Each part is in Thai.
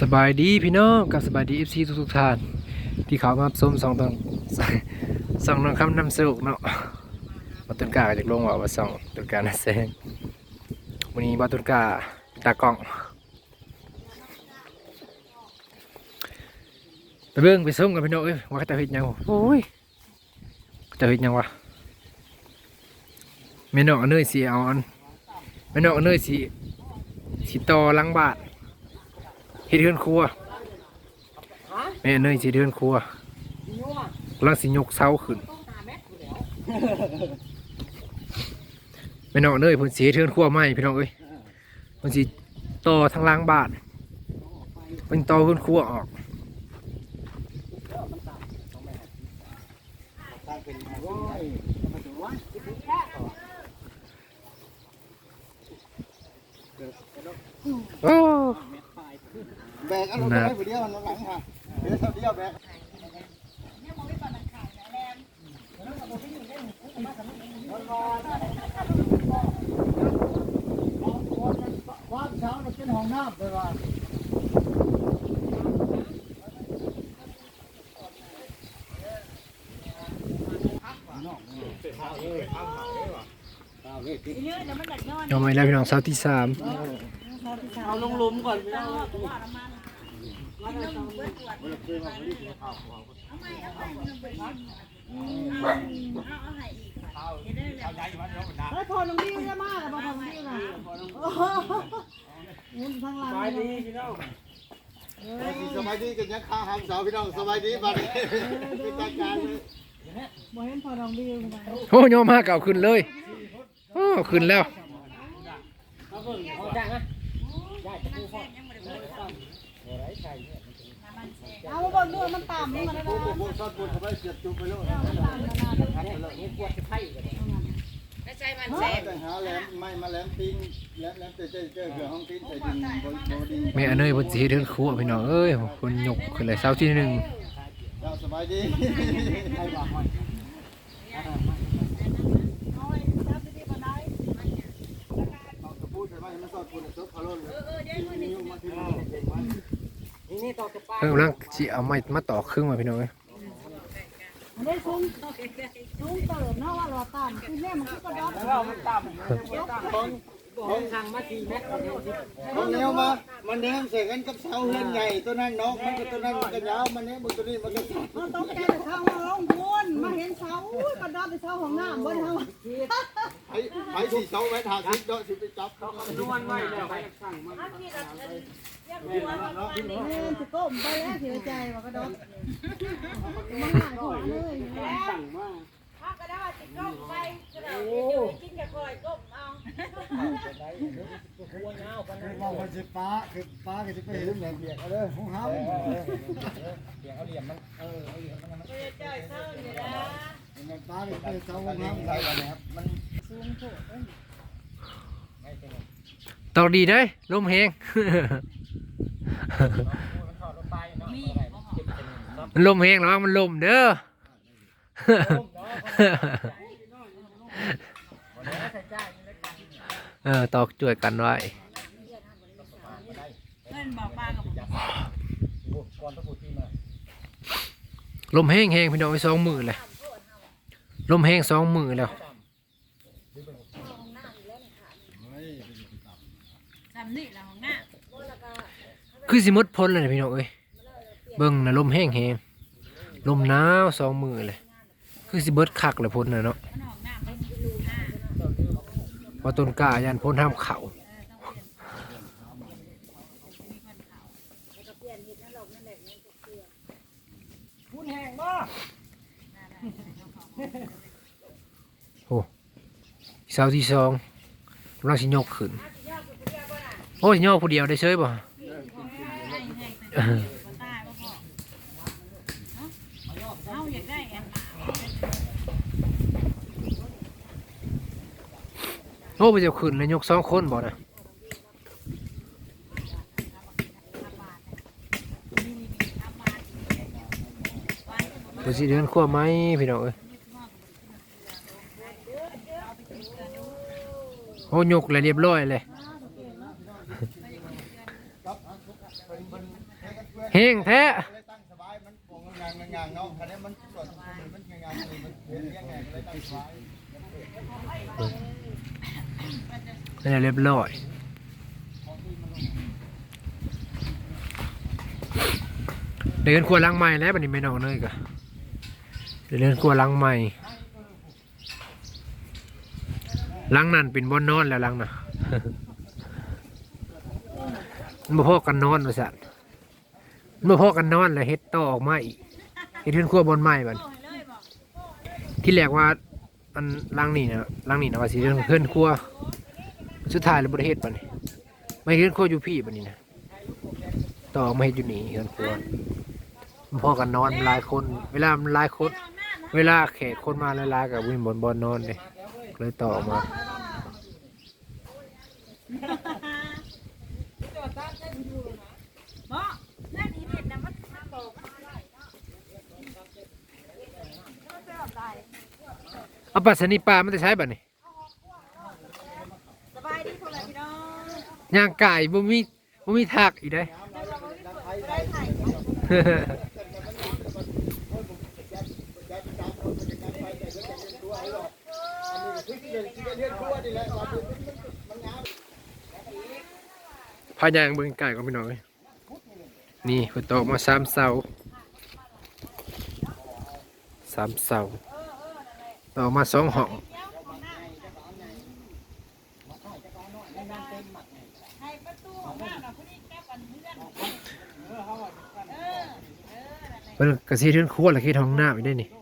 สบายดีพี่น้องกับสบายดีเอฟซีทุกๆท่าน ที่เขามาชมสองตอนสองน้องคำนำสนุกเนาะบาตุนกาจากลงว่าว่าสองตุนกานักแสดงวันนี้บาตุนกาเป็นตากล้องไปเบิ่งไปส้มกันพี่น้องเอ้ยว่าเขาจะเฮ็ดหยังวะโอ้ยเขาจะเฮ็ดหยังวะแม่น้องเอาเนยสีเอาอันแม่น้องเอาเนยสีสีต่อหลังบาท เฮ็ดเฮือนครัวแม่เนยสิเฮือนครัวกำลังสิยกเสาขึ้นแม่น้องเนยเพิ่นสิเดเฮือนครัวใหม่พี่น้องเอ้ยเพิ่นสิต่อทางล่างบ้านเพิ่นต่อเฮือนครัวออกโอ้ แบกอันนั้นไปผู้เดียวมันหลังค่ะเดี๋ยวเท่าเดียวแบกว่านเช้ามันเป็นห้องน้ำไปว่ายอมไปแล้วพี่น้องเสาที่สาม เอาลงลุมก่อนเฮ้ยพอลงดิ้วจะมากเลยพอลงดิ้วนะโอ้นทั้งหลังไปเลยดีพี่น้องสบายดีกันยังข้าหามสาวพี่น้องสบายดีบัดนี้เป็นตาการเลยบ่เห็นพอลงดิ้วนะโอ้ยอมห้าเก่าขึ้นเลยโอ้ขึ้นแล้ว เอามาบอกด้วยมันต่ำมันนะโอ้โหโบชอบปวดเขาไปเสียบจุกไปแล้วแต่หาแหลมไม่มาแหลมตีนแหลมแหลมเจ๊เจ๊เจ๊เกือห้องตีนใส่ดินบนบดินแม่เนยเพิ่นสิเดเฮือนครัวพี่น้องเอ้ยเพิ่นยกขึ้นเลยเสาที่หนึ่งสบายดีใครบอกให้เอาตะปูใส่ไว้ให้มันสอดปูนซุป เขาโลดเลยนิ้วมาที่มันเก่งไว้นี่นี่ต่อกับป้าเพิ่นกำลังสิเอาไม้มาต่อครึ่งมาพี่น้องเอ้ยอันนี้ซุ้มซุ้มเติมเนาะว่าเราต่ำคือแม่มันก็ดอกแล้วเรามันต่ำต้นต้นทางมาทีแม็กซ์เดียวสิเขาแนวมามันแนมใส่กันกับเสาเฮือนใหญ่ตัวนั้นนกมันก็ตัวนั้นมันก็ยาวมันแนมบนตัวนี้มันก็สั้นมันต้องแก้แต่เข้ามาลงพูนมาเห็นเสาอุ้ยกระดอกไปเสาของน้ำบนเฮาไอ้ไอ้ที่เสาไว้ทาสิบเนาะสิไปจับเขานวลไว้แล้วไปสั่งมันแม่จะก้มไปแล้วเสียใจว่ากระดอกมันหายหัวเลยสั่งมา คือว่าสิก้มับนสิป้าคือป้าก็จะไปเห็นแหลมเบียกเอาเลยห้องห้ามมันป้าก็ไปเสาห้องห้ามใส่กันนะครับมันตอกดีได้อลมแฮงมันลมแฮงระวังมันลมเด้อ เออตอกช่วยกันไว้ลมแห้งแห้งพี่น้องไปสองมือเลยลมแห้งสองมือแล้วคือสิมดพ้นเลยพี่น้องเอ้ยเบิ่งนะลมแห้งแห้งลมหนาวสองมือเลย คือสิเบิดคักเลยพ้นนะเนาะเพอต้นกล้ายันพ้นห้ามเขาพูดแห้งบ่โอ้เสาที่สองกำลังสิยกขึ้น โอ้ยยกผู้เดียวได้เฉยบ่ เอาอยากได้ไงโอ้ไปเจะขึ้นเลยยกสองคนบ่นะบสิเดือนขั้วไหมพี่น้องเอ้ยโอ้ยกเลยเรียบร้อยเลยเฮงแท้ เลยตั้งสบาย มันบ่งงางเนาะคันนี้มันส่วนมันงานเลยมันเลี้ยงไงก็เลยตั้งสบายนี่เรียบร้อยเดินครัวหลังใหม่แล้วบัดนี้ไม่นอนเลยก็เดินครัวหลังใหม่หลังนั้นเป็นบ่อนนอนแล้วหลังนะมันบ่พอกันนอนว่าซั่นมันบ่พอกันนอนแล้วเฮ็ดต่อออกมาอีก เฮ็ดเรือนครัวบอนใหม่บัดที่แรกว่าอันลังนี่นะลังนี่นะว่าสิเรือนเพื่อนครัวสุดท้ายแล้วบ่ได้เฮ็ดบัดนี้ไม่เรือนครัวอยู่พี่บัดนี้นะต่อออกมาเฮ็ดอยู่นี่เรือนครัวมันพอกันนอนหลายคน เวลามันหลายคน เวลาแขกคนมาหลายๆกับวินบนบอนนอนเลยเลยต่อออกมา เนาะนั่นอีเห็ดนะมันมาบอกมาได้เนาะมันเป็นแบบไร เอาปัสสนีปลามันจะใช้บัดนี้สบายดีพวกเราพี่น้องย่างไก่บ่มีบ่มีทักอีกได้พายางเบิ่งไก่ก็ไม่น้อยนี่เพิ่นตกมาสามเสาสามเสา ต่อมาสองห้องกระซิบเรื่อนเออเอะเพิ่นกระซีเทือนครัวแล้วคิดห้องน้ำอีกได้นี่เออ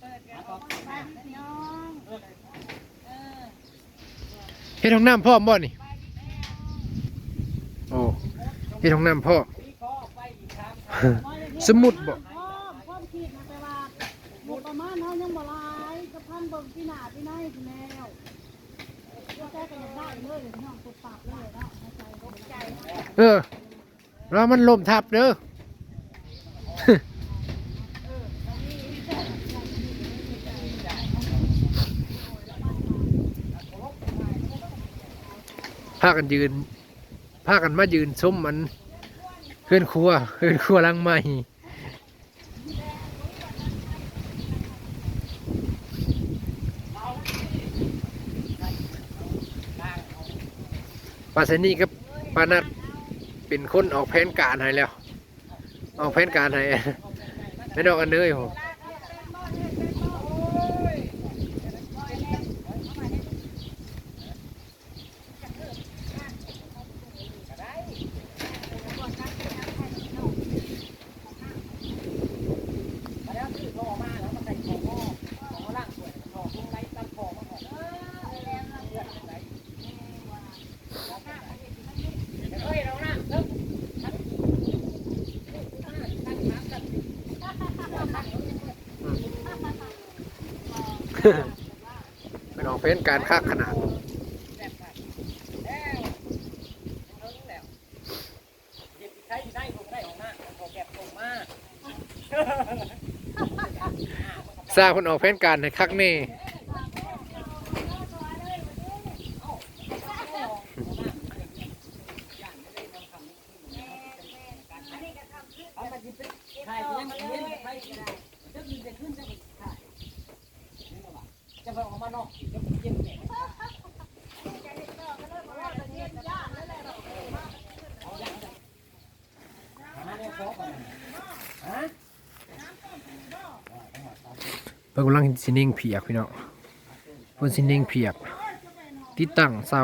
เปิดกันออกมาบ้านพี่น้องเฮ็ดห้องน้ำพร้อมบ่นี่โอ้เฮ็ดห้องน้ำพร้อสมุดบ่ เออเรามันลมทับเด้อพากันยืนพากันมายืนชมมันเพื่อนครัวเพื่อนครัวลังใหม่ปาเซนี่กับปานัด เป็นคนออกแผนการให้แล้ว ออกแผนการให้ไม่ดอกกันเลยโห เป็นออกแผนการค่าขนาดใช้ได้ผมได้ของหน้าของแก็บลงมาทราบคนออกแผนการในคักแนี่ เอาไปกินถ่ายยังเย็นไปจะมีจะขึ้นจะถ่ายจะไปออกมานอกจะเย็นแก่ฮะ เพิ่นกำลังสิเน่งเพียกพี่น้องเพิ่นสิเน่งเพียกติดตั้งเสา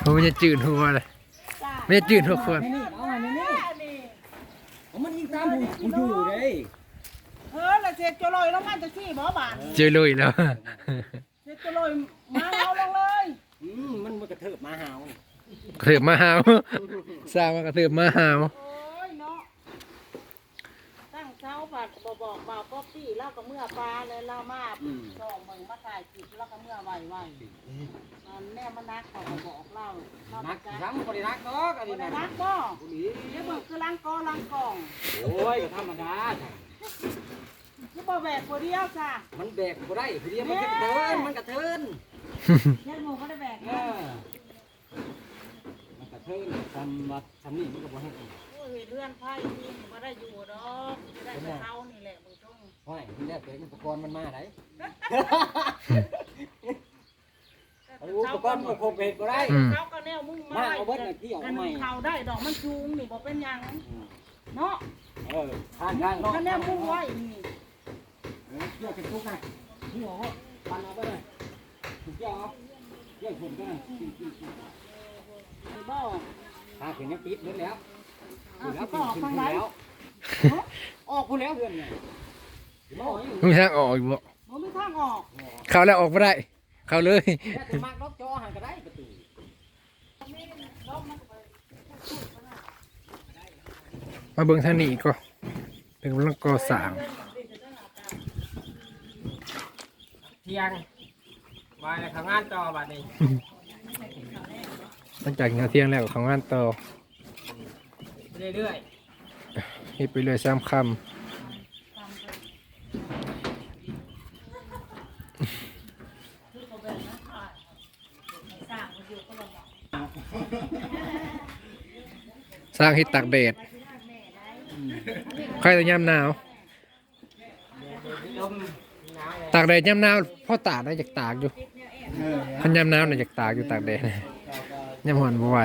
เพิ่นมันจะจืดหัวเลยไม่จะจืดหัวคนนี่เอาอันนี้เอามันยิงตามผมอยู่เลยเออแล้วเสร็จจะลอยลงมาจากที่บ่บานเจอเลยแล้วเสร็จจะลอยมาเอาลงเลยอืมมันมันกระเถิบมาหาวกระเถิบมาหาวสร้างมากระเถิบมาหาว โอ้ยเนาะตั้ง เช้าบัดบ่บอกบ่าวก็ปี้เล่ากับเมื่อปลาเลยเล่ามาสองมึงมาถ่ายจิตแล้วก็เมื่อไหวไหวอันแม่มันนักเขาก็บอกเล่าเล่านักจ้าซ้ำบริรักดอกอันบ่นี้ได้นะนักบ่เดี๋ยวเบิ่งคือล้างกอล้างกล่องโอ้ยก็ธรรมดาคือบ่แบกผู้เดียวจ้ะมันแบกบ่ได้ผู้เดียวมันกระเทินมันกระเทินแค่หมูก็ได้แบกเอเนาะอเฮ้ยทำวัดทำนี่มันก็บ่ให้ อีกโอ้ยเลื่อนไพ่ที่บ่ได้อยู่ดอกได้แต่เฮานี่แหละมึงต้องห้อยที่แรกเป็นอุปกรณ์มันมาได้อุปกรณ์มันคงเป็นก็ได้อืม เขาก็แนวมุ่งมาเอาเบิดน่ะที่เอากันใหม่ เขาได้ดอกมันจูงนี่บ่เป็นหยังเนาะเออทางข้างเนาะคะแนนมุ่งไว้นี่เออเกี่ยวกับทุกข์นะที่หัวปันเอาไปเลยเกี่ยวเอาเกี่ยวผมก็ได้ไอ้บ่ ถ้าถึงยังติดหมดแล้ว เอาถึงสิแล้วก็ถึอองกถึทางงไหนแล้วออกพูแล้วเพื่อนไงมองอยู่ไม่ทางออกอีกบ่บ่มีทางออกเข้าแล้วออกไม่ได้ เข้าเลยแค่จะมากล็อกจอหันก็ได้ประตูมาเบิ่งทางนี้ก็เป็นกำลังก่อสร้างเที่ยงวายแล้วเขางานต่อบัดนี้หลังจากงานเที่ยงแล้วก็ของงานต่อ เรื่อยเฮ็ดไปเรื่อยซ้ำคำสร้างเฮ็ดตากแดดใครแต่ยามหนาวๆลมหนาวเลยตากแดดยามหนาวพ่อตากได้จากตากอยู่เออพันยามหนาวน่ะจากตากอยู่ตากแดดยามร้อนบ่ไหว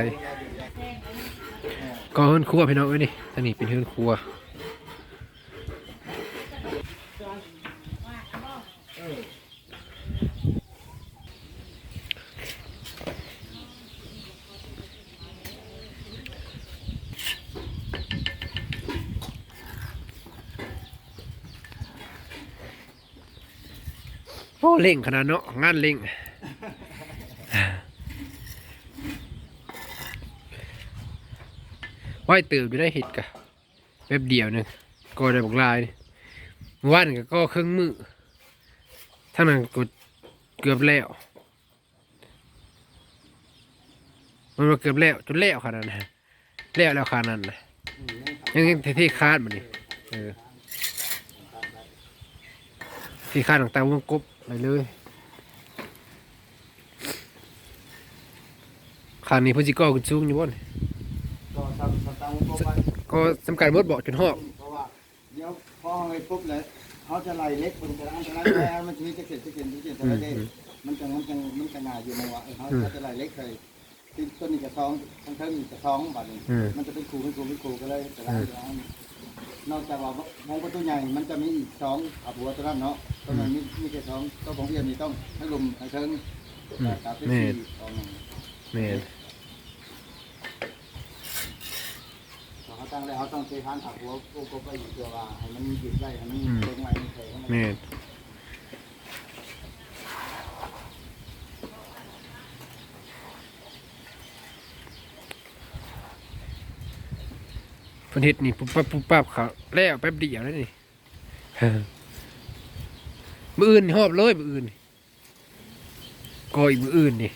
ก็เฮือนครัวพี่น้องเอ้ยนี่อันนี้เป็นเฮือนครัวโอ้เล่งขนาดเนาะงานเล่ง ไหวตื่นอยู่ได้เห็ดกะแป๊บเดียวหนึงก็ได้บอกลายเมื่อวันก็ก็เครื่องมือทั้งนั้นก็เกือบแล้ว มันมาเกือบแล้วจนแล้วขนาดนั้นแล้วแล้วขนาดนั้นนะยังยังที่คาดมันนี่เออที่คาดต่างๆวงกบไปเลยคานนี้พิ่นสิก่อขึ้นสูงอยู่บ่นี่ก็ ทำทำตามวงกบไว้ก็สำคัญเบิดบอกจนฮอกเพราะว่าเดี๋ยวพอให้ปุ๊บเลยเขาจะไล่เล็กคนจะอันตรายแล้วมันจะมีจะเก็บจะเก็บจะเก็บแต่ละเด้มันจะมันจะมันจะง่ายอยู่ในว่าเขาเขาจะไล่เล็กเลยที่ต้นนี้กระท้องทั้งเทิงนี่กระท้องแบัดนี้มันจะเป็นครูเป็นครูเป็นครูก็เลยแต่ละอันนอกจากว่ามองประตูใหญ่ มันจะมีอีกสองอาบัวตัวนั้นเนาะตัวนั้นมีมีแค่สองตัวของเอียมีต้องให้ลุมให้เทิงเป็นสี่สองแม่ เขา ตั้งแล้วเขาต้องเททานอาบัวโอ้ก็ไปอยู่ตัวว่าให้มันหยุดได้ให้มันเล็งไว้มันแข็งแม่นเพิ่นเฮ็ดนี่ปุ๊บปั๊บปุ๊บปั๊บเขาแล้วแป๊บเดียวแล้วนี่ มื้ออื่นนี่ฮอบเลยมื้ออื่นนี่ก่ออีกมื้ออื่นนี่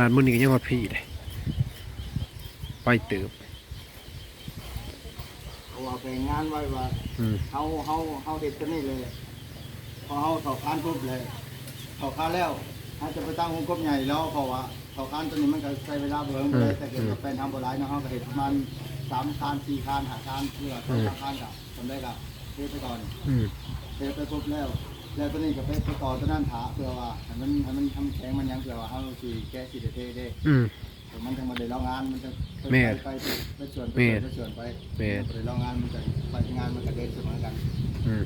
นาดมื้อนี้ก็ยังว่าพี่เลยไปเติบเขาเอาไปงานไว้ว่าอืมเขาเขาเขาเด็ดตัวนี้เลย พอเขาถอดคานปุ๊บเลยถอดคานแล้วเขาจะไปตั้งวงกบใหญ่แล้วเพราะว่าถอดคานตัวนี้มันก็ใช้เวลาเบิ่งเลยแต่เกิดเป็นทำโบราณเนาะเขาก็เห็นประมาณสามคานสี่คานห้าคานเพื่อสองคานกับทำได้กับเทไปก่อนอืม เทไปปุ๊บแล้ว แล้วตัวนี้ก็ไปไปต่อตัวนั้นถาเพื่อว่าให้มันให้มันทำแข็งมันยังเพื่อว่าเขาสีแก้สีเทได้อืม แต่มันจะมาได้ลองงานมันจะไปแม่ไปไปไปส่วนไปแม่ส่วนไปส่วนไปแม่นไปลองงานมันจะไปงานมันก็เดินเสมอกันอืม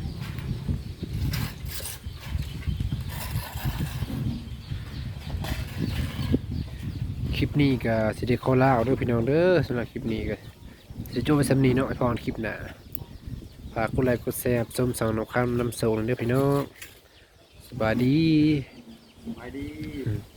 คลิปนี้ก็สิได้ขอลาเอาเด้อพี่น้องเด้อสำหรับคลิปนี้ก็สิจบไปสำนี้เนาะไอพรคลิปหน้า ฝากกดไลค์กดแชร์ชมสองน้องคำนำโซนเด้อพี่น้องสบายดีไปดีอืม